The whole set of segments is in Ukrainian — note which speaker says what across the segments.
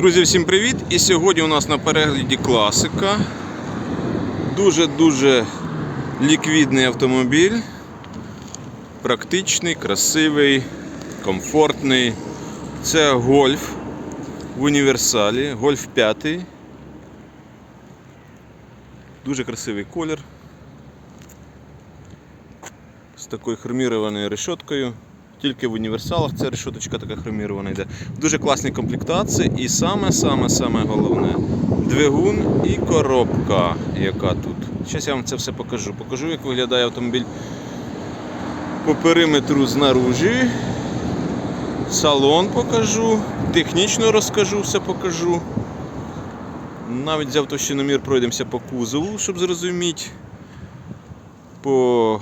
Speaker 1: Друзі, всім привіт! І сьогодні у нас на перегляді класика. Дуже-дуже ліквідний автомобіль. Практичний, красивий, комфортний. Це гольф в універсалі, гольф 5. Дуже красивий колір. З такою хромірованою решеткою. Тільки в універсалах ця решеточка така хромірована йде. Дуже класній комплектації і саме-саме-саме головне двигун і коробка, яка тут. Зараз я вам це все покажу. Покажу, як виглядає автомобіль по периметру знаружі. Салон покажу, технічно розкажу, все покажу. Навіть взяв товщиномір, пройдемося по кузову, щоб зрозуміти, по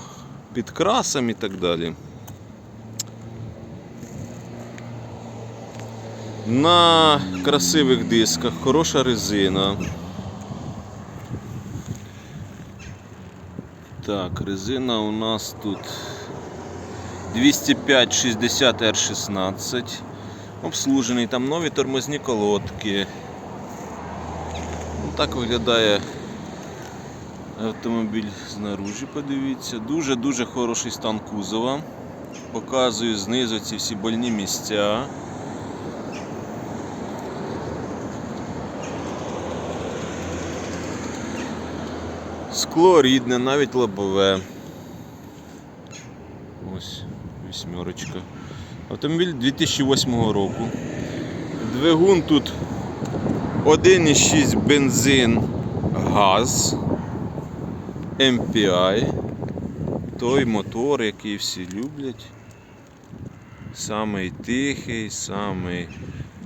Speaker 1: підкрасам і так далі. На красивих дисках, хороша резина. Так, резина у нас тут 205 60 R16. Обслужений, там нові тормозні колодки. Ну, Так виглядає автомобіль знаружі, подивіться. Дуже-дуже хороший стан кузова. Показую знизу ці всі больні місця. Скло рідне, навіть лобове. Ось вісьмерочка. Автомобіль 2008 року. Двигун тут 1,6 бензин, газ, MPI. Той мотор, який всі люблять. Самий тихий, самий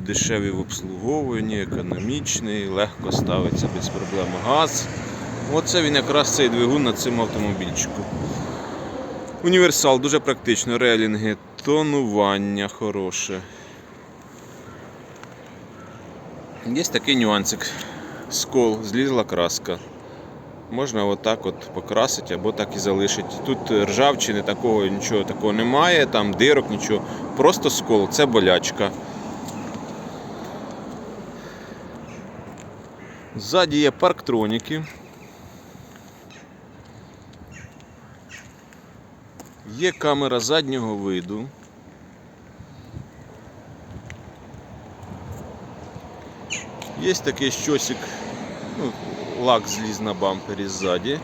Speaker 1: дешевий в обслуговуванні, економічний, легко ставиться без проблем газ. Оце він якраз цей двигун на цьому автомобільчику. Універсал дуже практично, релінги, тонування хороше. Є такий нюансик. Скол, злізла краска. Можна отак от покрасити або так і залишити. Тут ржавчини такого нічого такого немає, там дирок, нічого. Просто скол, це болячка. Ззаді є парктроніки. Є камера заднього виду. Є такий щосик, ну, лак зліз на бампері ззаді.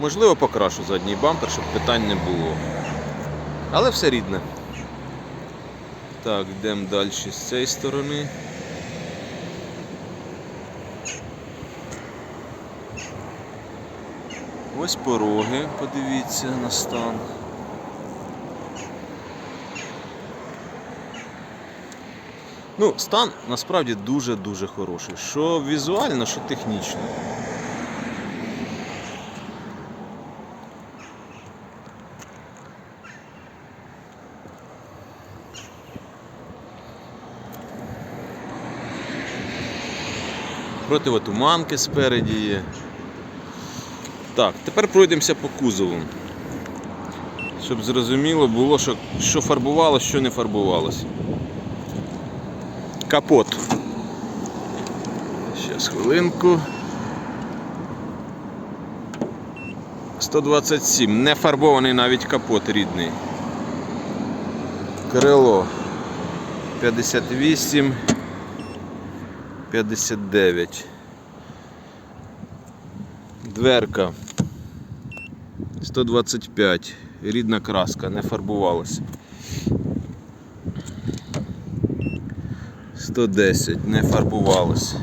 Speaker 1: Можливо, покрашу задній бампер, щоб питань не було. Але все рідне. Так, йдемо далі з цієї сторони. Ось пороги, подивіться на стан. Ну, стан насправді дуже-дуже хороший. Що візуально, що технічно. Противотуманки спереді є. Так, тепер пройдемося по кузову. Щоб зрозуміло було, що, що фарбувалося, що не фарбувалося. Капот. Зараз хвилинку. 127. Не фарбований навіть капот рідний. Крило 58. 59. Дверка 125. Рідна краска, не фарбувалася. 110, не фарбувалось.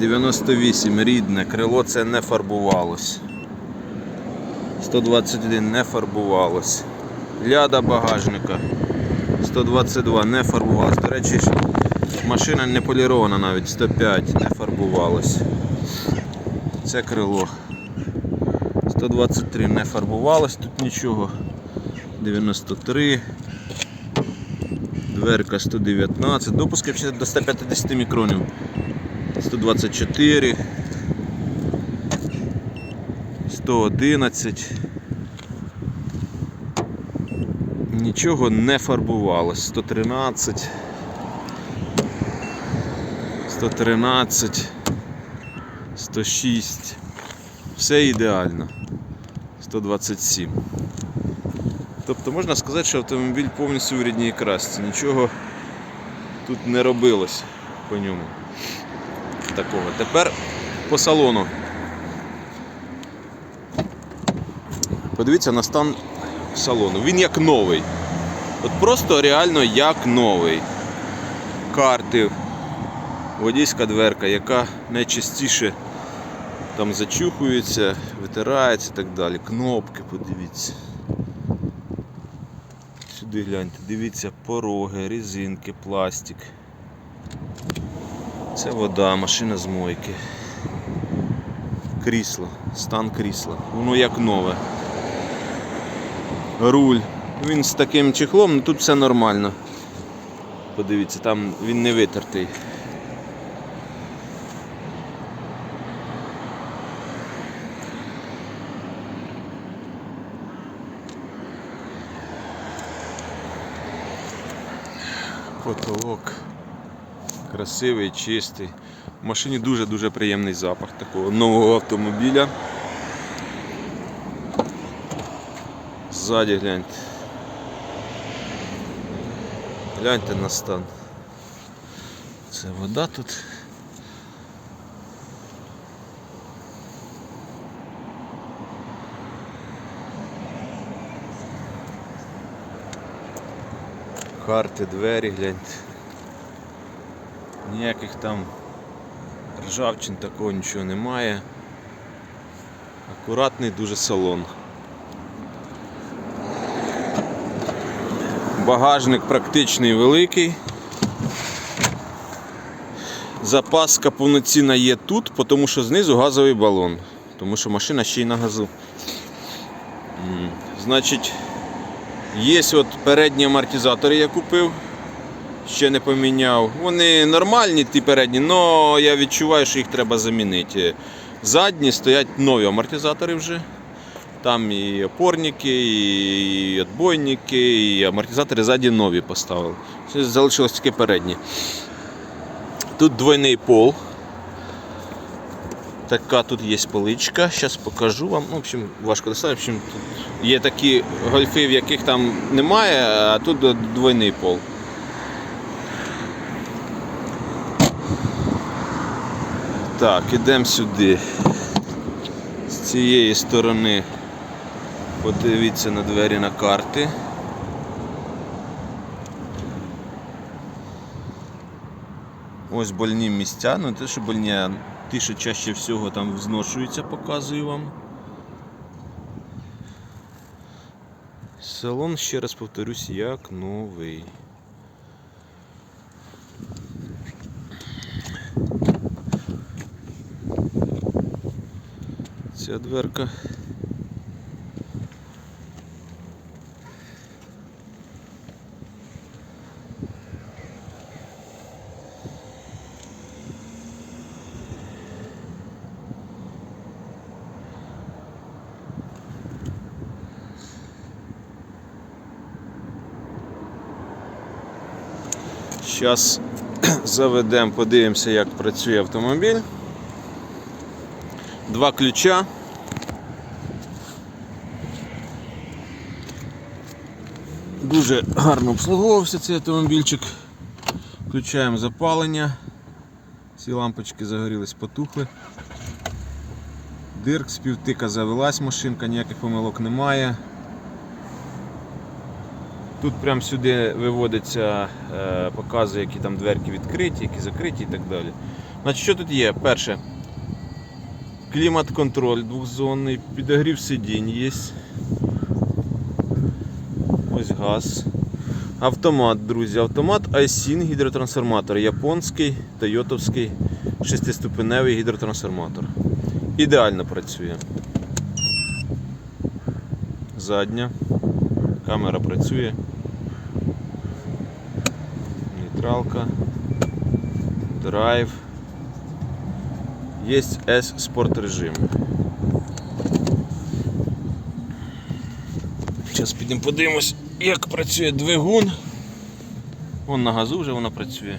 Speaker 1: 98 рідне, крило це не фарбувалось. 121 не фарбувалось. Ляда багажника. 122 не фарбувалось. До речі, машина не полірована навіть, 105 не фарбувалось. Це крило. 123 не фарбувалось тут нічого. 93. Дверка 119. Допуски до 150 мікронів. 124. 111. Нічого не фарбувалось. 113. 113. 106. Все ідеально. 127. Тобто можна сказати, що автомобіль повністю в рідній красці. Нічого тут не робилось по ньому. Такого. Тепер по салону. Подивіться на стан салону. Він як новий. От просто реально як новий. Карти, водійська дверка, яка найчастіше там зачухується, витирається і так далі. Кнопки, подивіться. Сюди гляньте, дивіться, пороги, резинки, пластик. Це вода, машина з мойки. Крісло, стан крісла. Воно як нове. Руль. Він з таким чехлом, ну тут все нормально. Подивіться, там він не витертий. Потолок красивий, чистий. В машині дуже-дуже приємний запах такого нового автомобіля. Ззаді гляньте. Гляньте на стан. Це вода тут. Карти, двері, гляньте. Ніяких там ржавчин такого нічого немає. Акуратний дуже салон. Багажник практичний великий. Запаска повноцінна є тут, тому що знизу газовий балон. Тому що машина ще й на газу. Значить, є от передні амортизатори я купив, ще не поміняв. Вони нормальні, ті передні, але я відчуваю, що їх треба замінити. Задні стоять нові амортизатори вже. Там і опорники, і відбойники, і амортизатори ззаді нові поставили. Залишилось тільки передні. Тут двойний пол. Така тут є поличка, зараз покажу вам. Ну, в общем, важко достати. В общем, тут є такі гольфи, в яких там немає, а тут двойний пол. Так, ідемо сюди. З цієї сторони подивіться на двері на карти. Ось больні місця, ну те, що больні, а ті, що чаще всього там зношується, показую вам. Салон, ще раз повторюсь, як новий. Ця дверка. Зараз заведемо, подивимося, як працює автомобіль. Два ключа. Дуже гарно обслуговувався цей автомобільчик. Включаємо запалення. Всі лампочки загорілись, потухли. Дирк з півтика завелась машинка, ніяких помилок немає. Тут прямо сюди виводиться, е, показує, які там дверки відкриті, які закриті і так далі. Значить, що тут є? Перше, клімат-контроль двохзонний, підогрів сидінь є. Ось газ. Автомат, друзі. Автомат iSyn гідротрансформатор. Японський, тойотовський, шестиступеневий гідротрансформатор. Ідеально працює. Задня. Камера працює. Нейтралка. Драйв. Є S спорт режим. Зараз підемо подивимось, як працює двигун. Вон на газу вже вона працює.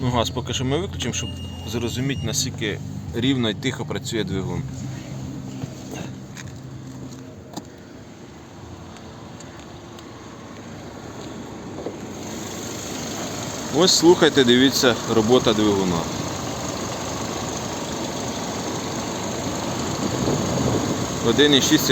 Speaker 1: Ну, газ поки що ми виключимо, щоб зрозуміти, наскільки рівно і тихо працює двигун. Ось слухайте, дивіться, робота двигуна. Один і 6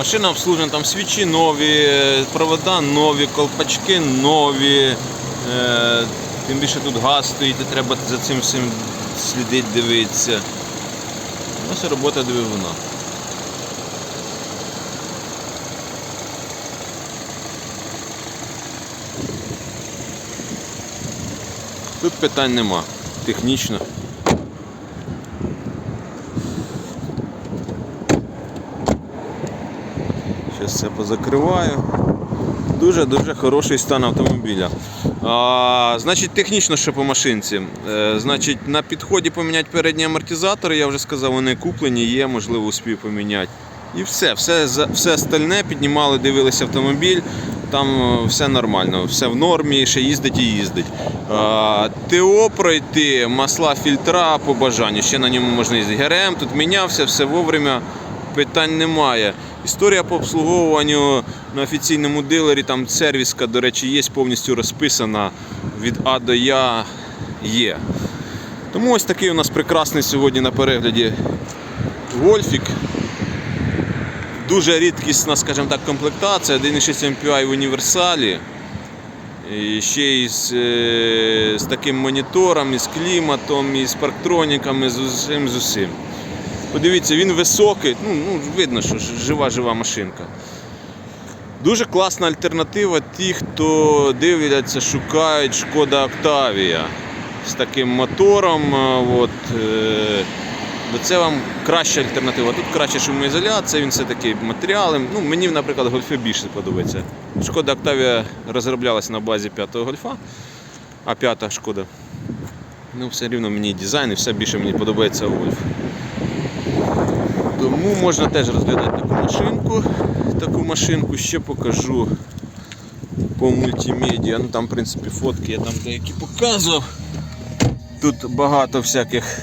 Speaker 1: Машина обслужена, там свічі нові, е, провода нові, колпачки нові. Е, тим більше тут газ стоїть, і треба за цим всім слідити, дивитися. Ось робота двигуна. Тут питань нема. Технічно. Це позакриваю. Дуже-дуже хороший стан автомобіля. А, значить, технічно що по машинці. Е, значить, на підході поміняти передні амортизатори, я вже сказав, вони куплені, є, можливо, успію поміняти. І все, все, все остальне піднімали, дивилися автомобіль, там е, все нормально, все в нормі, ще їздить і їздить. А, ТО пройти, масла, фільтра по бажанню, ще на ньому можна їздити. ГРМ тут мінявся, все вовремя, питань немає. Історія по обслуговуванню на офіційному дилері, там сервіска, до речі, є повністю розписана від А до Я є. Тому ось такий у нас прекрасний сьогодні на перегляді Вольфік. Дуже рідкісна, скажімо так, комплектація, 1,6 MPI в універсалі. І ще й з, е, з таким монітором, і з кліматом, і з парктроніками, з усім з усім. Подивіться, він високий, ну, ну видно, що жива-жива машинка. Дуже класна альтернатива ті, хто дивляться, шукають Шкода Октавія з таким мотором. От, е, це вам краща альтернатива. Тут краще шумоізоляція, він все-таки матеріали. Ну, мені, наприклад, гольфи більше подобається. Шкода Октавія розроблялася на базі 5-го гольфа, а 5 шкода. Ну, все рівно мені дизайн і все більше мені подобається гольф. Тому можна теж розглядати таку машинку. Таку машинку ще покажу по мультимедіа. Ну там, в принципі, фотки я там деякі показував. Тут багато всяких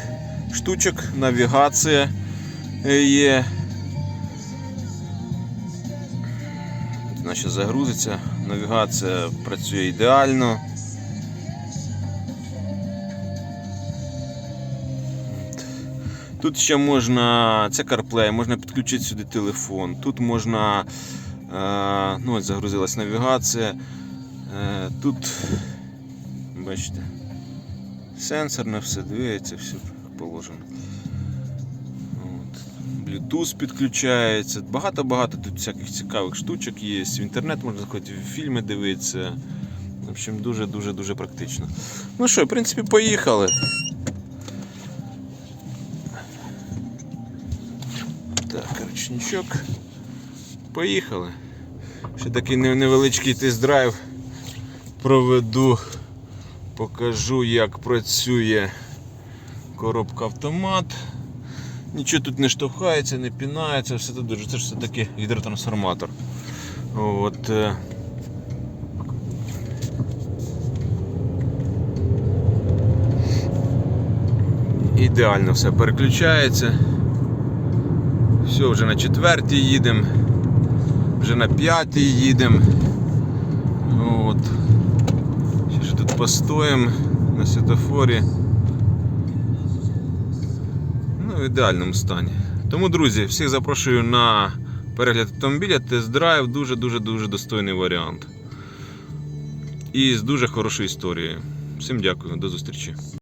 Speaker 1: штучок, навігація е, є. Значить, загрузиться, навігація працює ідеально. Тут ще можна, це CarPlay, можна підключити сюди телефон. Тут можна, е, ну ось загрузилась навігація. Е, тут, бачите, сенсорне все дивиться, все положено. От. Bluetooth підключається. Багато-багато тут всяких цікавих штучок є. В інтернет можна заходити, фільми дивитися. В общем, дуже-дуже дуже практично. Ну що, в принципі, поїхали. Так, ручничок. Поїхали. Ще такий невеличкий тест-драйв проведу. Покажу, як працює коробка автомат. Нічого тут не штовхається, не пінається, все тут дуже. Це ж все-таки гідротрансформатор. От. е. Ідеально все переключається. Все, вже на четвертій їдемо, вже на п'ятій їдемо. От. Ще ж тут постоїмо на світофорі. Ну, в ідеальному стані. Тому, друзі, всіх запрошую на перегляд автомобіля. Тест-драйв дуже-дуже дуже достойний варіант. І з дуже хорошою історією. Всім дякую, до зустрічі.